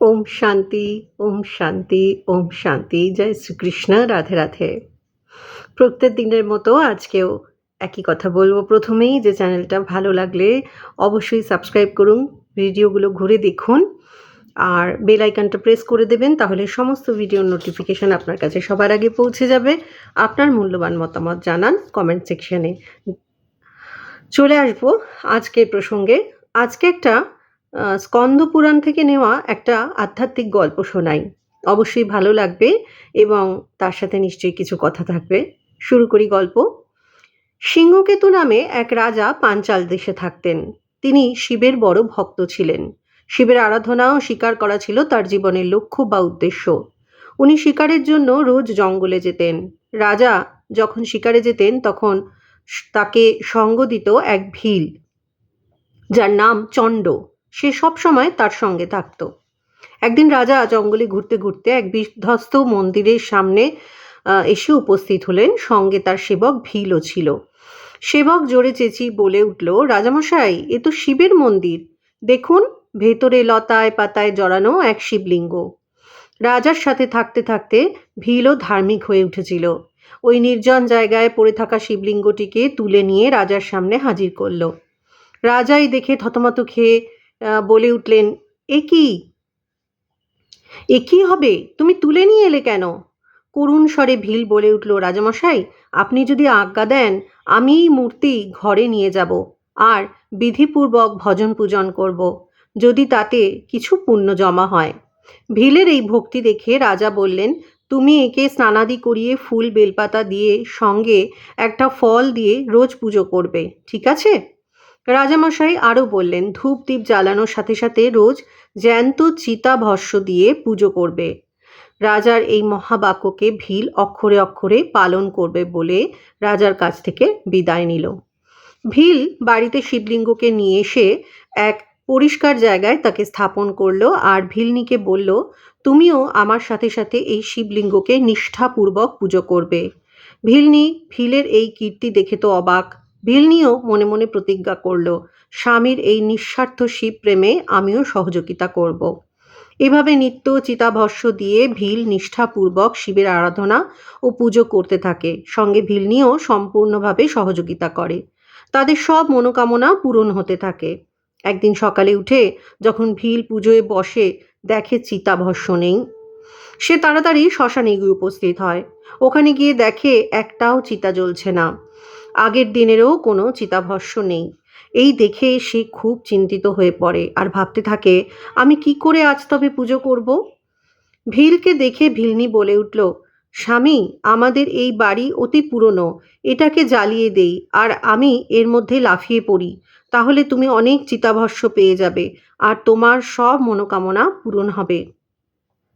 ওম শান্তি ওম শান্তি ওম শান্তি। জয় শ্রীকৃষ্ণ, রাধে রাধে। প্রত্যেক দিনের মতো আজকেও একই কথা বলব। প্রথমেই যে চ্যানেলটা ভালো লাগলে অবশ্যই সাবস্ক্রাইব করুন, ভিডিওগুলো ঘুরে দেখুন, আর বেল আইকনটা প্রেস করে দেবেন, তাহলে সমস্ত ভিডিওর নোটিফিকেশান আপনার কাছে সবার আগে পৌঁছে যাবে। আপনার মূল্যবান মতামত জানান কমেন্ট সেকশনে। চলে আসব আজকের প্রসঙ্গে। আজকে একটা স্কন্দ পুরাণ থেকে নেওয়া একটা আধ্যাত্মিক গল্প শোনাই। অবশ্যই ভালো লাগবে এবং তার সাথে নিশ্চয়ই কিছু কথা থাকবে। শুরু করি গল্প। সিংহকেতু নামে এক রাজা পাঞ্চাল দেশে থাকতেন। তিনি শিবের বড় ভক্ত ছিলেন। শিবের আরাধনা ও শিকার করা ছিল তার জীবনের লক্ষ্য বা উদ্দেশ্য। উনি শিকারের জন্য রোজ জঙ্গলে যেতেন। রাজা যখন শিকারে যেতেন, তখন তাকে সঙ্গ দিত এক ভিল, যার নাম চণ্ড। সে সব সময় তার সঙ্গে থাকত। একদিন রাজা জঙ্গলে ঘুরতে ঘুরতে এক বিধ্বস্ত মন্দিরের সামনে এসে উপস্থিত হলেন। সঙ্গে তার সেবক ভিলও ছিল। সেবক জোরে চেঁচি বলে উঠল, রাজামশাই, এ তো শিবের মন্দির। দেখুন, ভেতরে লতায় পাতায় জড়ানো এক শিবলিঙ্গ। রাজার সাথে থাকতে থাকতে ভিলও ধার্মিক হয়ে উঠেছিল। ওই নির্জন জায়গায় পড়ে থাকা শিবলিঙ্গটিকে তুলে নিয়ে রাজার সামনে হাজির করল। রাজাই দেখে থতমত খেয়ে বলে উঠলেন, এ কি? এ কি হবে? তুমি তুলে নিয়ে এলে কেন? করুণ স্বরে ভিল বলে উঠল, রাজামশাই, আপনি যদি আজ্ঞা দেন, আমি মূর্তি ঘরে নিয়ে যাব আর বিধিপূর্বক ভজন পূজন করব, যদি তাতে কিছু পুণ্য জমা হয়। ভিলের এই ভক্তি দেখে রাজা বললেন, তুমি একে স্নানাদি করিয়ে ফুল, বেলপাতা দিয়ে সঙ্গে একটা ফল দিয়ে রোজ পুজো করবে, ঠিক আছে? রাজামশাই আরও বললেন, ধূপ দ্বীপ জ্বালানোর সাথে সাথে রোজ জ্যান্ত চিতা ভস্য দিয়ে পুজো করবে। রাজার এই মহাবাক্যকে ভিল অক্ষরে অক্ষরে পালন করবে বলে রাজার কাছ থেকে বিদায় নিল। ভিল বাড়িতে শিবলিঙ্গকে নিয়ে এসে এক পরিষ্কার জায়গায় তাকে স্থাপন করল আর ভিলনিকে বলল, তুমিও আমার সাথে সাথে এই শিবলিঙ্গকে নিষ্ঠাপূর্বক পুজো করবে। ভিলনি ভিলের এই কীর্তি দেখে তো অবাক। ভিলনিও মনে মনে প্রতিজ্ঞা করল, স্বামীর এই নিঃস্বার্থ শিব প্রেমে আমিও সহযোগিতা করব। এভাবে নিত্য চিতাভস্য দিয়ে ভিল নিষ্ঠাপূর্বক শিবের আরাধনা ও পুজো করতে থাকে। সঙ্গে ভিলনিও সম্পূর্ণভাবে সহযোগিতা করে। তাদের সব মনোকামনা পূরণ হতে থাকে। একদিন সকালে উঠে যখন ভিল পুজোয় বসে, দেখে চিতাভস্য নেই। সে তাড়াতাড়ি শ্মশানে গিয়ে উপস্থিত হয়। ওখানে গিয়ে দেখে একটাও চিতা জ্বলছে না। আগের দিনেরও কোনো চিতাভস্য নেই। এই দেখে সে খুব চিন্তিত হয়ে পড়ে আর ভাবতে থাকে, আমি কি করে আজ তবে পুজো করব? ভিলকে দেখে ভিলনি বলে উঠল, স্বামী, আমাদের এই বাড়ি অতি পুরনো, এটাকে জ্বালিয়ে দেই আর আমি এর মধ্যে লাফিয়ে পড়ি। তাহলে তুমি অনেক চিতাভস্য পেয়ে যাবে আর তোমার সব মনোকামনা পূরণ হবে।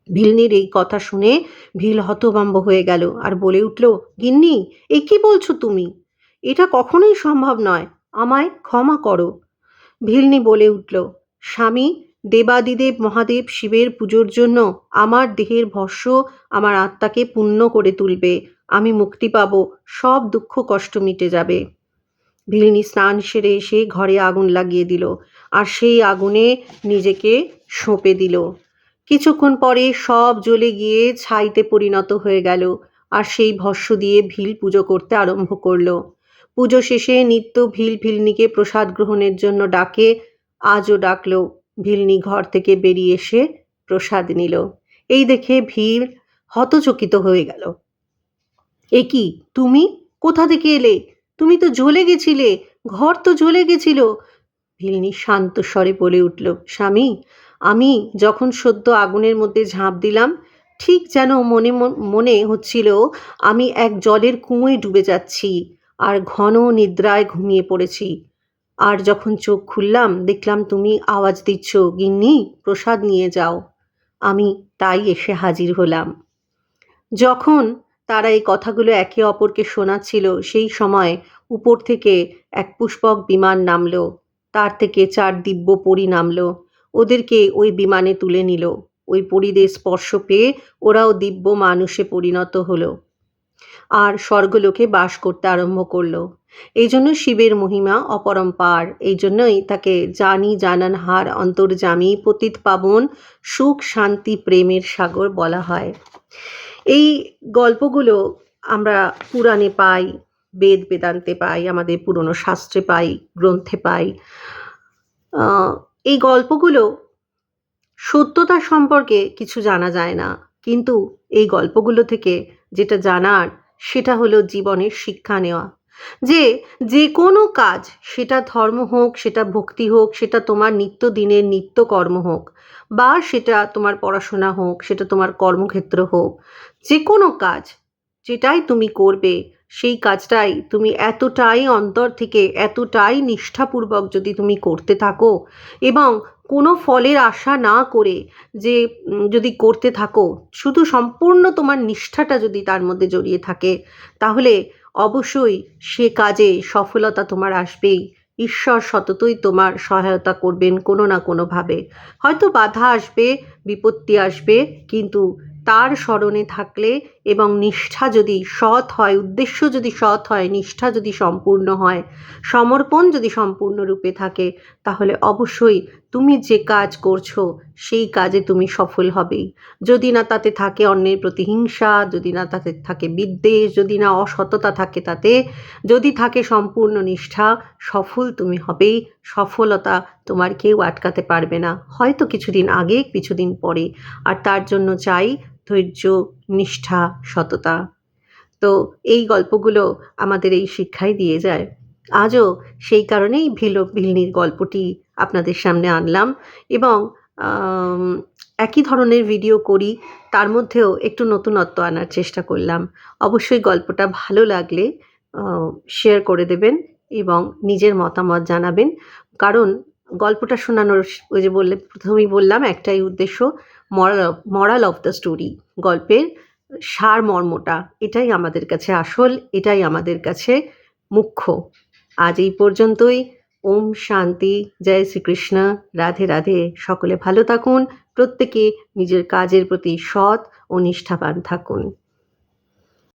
ভিলনির এই কথা শুনে ভিল হতভম্ব হয়ে গেল আর বলে উঠল, গিন্নি, এ কি বলছো তুমি? এটা কখনোই সম্ভব নয়, আমায় ক্ষমা করো। ভিলনি বলে উঠল, স্বামী, দেবাদিদেব মহাদেব শিবের পুজোর জন্য আমার দেহের ভস্য আমার আত্মাকে পূর্ণ করে তুলবে, আমি মুক্তি পাব, সব দুঃখ কষ্ট মিটে যাবে। ভিলনি স্নান সেরে এসে ঘরে আগুন লাগিয়ে দিল আর সেই আগুনে নিজেকে সঁপে দিল। কিছুক্ষণ পরে সব জ্বলে গিয়ে ছাইতে পরিণত হয়ে গেল আর সেই ভস্য দিয়ে ভিল পুজো করতে আরম্ভ করল। পুজো শেষে নিত্য ভিল ভিলনিকে প্রসাদ গ্রহণের জন্য ডাকে, আজও ডাকলো, ভিলনি ঘর থেকে বেরিয়ে এসে প্রসাদ নিল। এই দেখে ভিড় হতচকিত হয়ে গেল। এ কি, তুমি? কোথা থেকে এলে? তুমি তো জ্বলে গেছিলে, ঘর তো জ্বলে গেছিল। ভিলনি শান্ত স্বরে বলে উঠল, স্বামী, আমি যখন সদ্য আগুনের মধ্যে ঝাঁপ দিলাম, ঠিক যেন মনে মন- হচ্ছিল আমি এক জলের কুঁয়োয় ডুবে যাচ্ছি। আর ঘন নিদ্রায় ঘুমিয়ে পড়েছি। আর যখন চোখ খুললাম, দেখলাম তুমি আওয়াজ দিচ্ছ, গিন্নি, প্রসাদ নিয়ে যাও। আমি তাই এসে হাজির হলাম। যখন তারা এই কথাগুলো একে অপরকে শোনাচ্ছিল, সেই সময় উপর থেকে এক পুষ্পক বিমান নামলো। তার থেকে চার দিব্য পরী নামলো। ওদেরকে ওই বিমানে তুলে নিল। ওই পরিদের স্পর্শ পেয়ে ওরাও দিব্য মানুষে পরিণত হলো। আর স্বর্গলোকে বাস করতে আরম্ভ করল। এই জন্য শিবের মহিমা অপরম্পার এই জন্যই তাকে জানি জানান হার অন্তর্জামী পতিত পাবন সুখ শান্তি প্রেমের সাগর বলা হয়। এই গল্পগুলো আমরা পুরাণে পাই, বেদ বেদান্তে পাই, আমাদের পুরনো শাস্ত্রে পাই, গ্রন্থে পাই। এই গল্পগুলো সত্যতা সম্পর্কে কিছু জানা যায় না। কিন্তু এই গল্পগুলো থেকে যেটা জানার সেটা হলো জীবনের শিক্ষা নেওয়া। যে যে কোনো কাজ, সেটা ধর্ম হোক, সেটা ভক্তি হোক, সেটা তোমার নিত্য দিনের নিত্য কর্ম হোক, বা সেটা তোমার পড়াশোনা হোক, সেটা তোমার কর্মক্ষেত্র হোক, যে কোনো কাজ, যেটাই তুমি করবে সেই কাজটাই তুমি এতটাই অন্তর থেকে, এতটাই নিষ্ঠাপূর্বক যদি তুমি করতে থাকো এবং কোনো ফলের আশা না করে যে যদি করতে থাকো, শুধু সম্পূর্ণ তোমার নিষ্ঠাটা যদি তার মধ্যে জড়িয়ে থাকে, তাহলে অবশ্যই সে কাজে সফলতা তোমার আসবেই। ঈশ্বর সততই তোমার সহায়তা করবেন কোনো না কোনোভাবে। হয়তো বাধা আসবে, বিপত্তি আসবে, কিন্তু তার স্মরণে থাকলে এবং নিষ্ঠা যদি সৎ হয়, উদ্দেশ্য যদি সৎ হয়, নিষ্ঠা যদি সম্পূর্ণ হয়, সমর্পণ যদি সম্পূর্ণরূপে থাকে, তাহলে অবশ্যই তুমি যে কাজ করছ, সেই কাজে তুমি সফল হবেই যদি না তাতে থাকে অন্যের প্রতি হিংসা, যদি না তাতে থাকে বিদ্বেষ, যদি না অসততা থাকে তাতে, যদি থাকে সম্পূর্ণ নিষ্ঠা, সফল তুমি হবেই সফলতা তোমার কেউ আটকাতে পারবে না। হয়তো কিছুদিন আগে, কিছুদিন পরে। আর তার জন্য চাই ধৈর্য, নিষ্ঠা, সততা। তো এই গল্পগুলো আমাদের এই শিক্ষাই দিয়ে যায়। আজও সেই কারণেই ভিল, ভিলনির গল্পটি আপনাদের সামনে আনলাম এবং একই ধরনের ভিডিও করি, তার মধ্যেও একটু নতুনত্ব আনার চেষ্টা করলাম। অবশ্যই গল্পটা ভালো লাগলে শেয়ার করে দেবেন এবং নিজের মতামত জানাবেন। কারণ গল্পটা শোনানোর ওই যে বললে, প্রথমেই বললাম একটাই উদ্দেশ্য moral moral of the story গল্পের সার মর্মটা। এটাই আমাদের কাছে আসল, এটাই আমাদের কাছে মুখ্য। আজ এই পর্যন্তই। ওম শান্তি। জয় শ্রীকৃষ্ণ। রাধে রাধে। সকলে ভালো থাকুন। প্রত্যেকে নিজের কাজের প্রতি সৎ ও নিষ্ঠাবান থাকুন।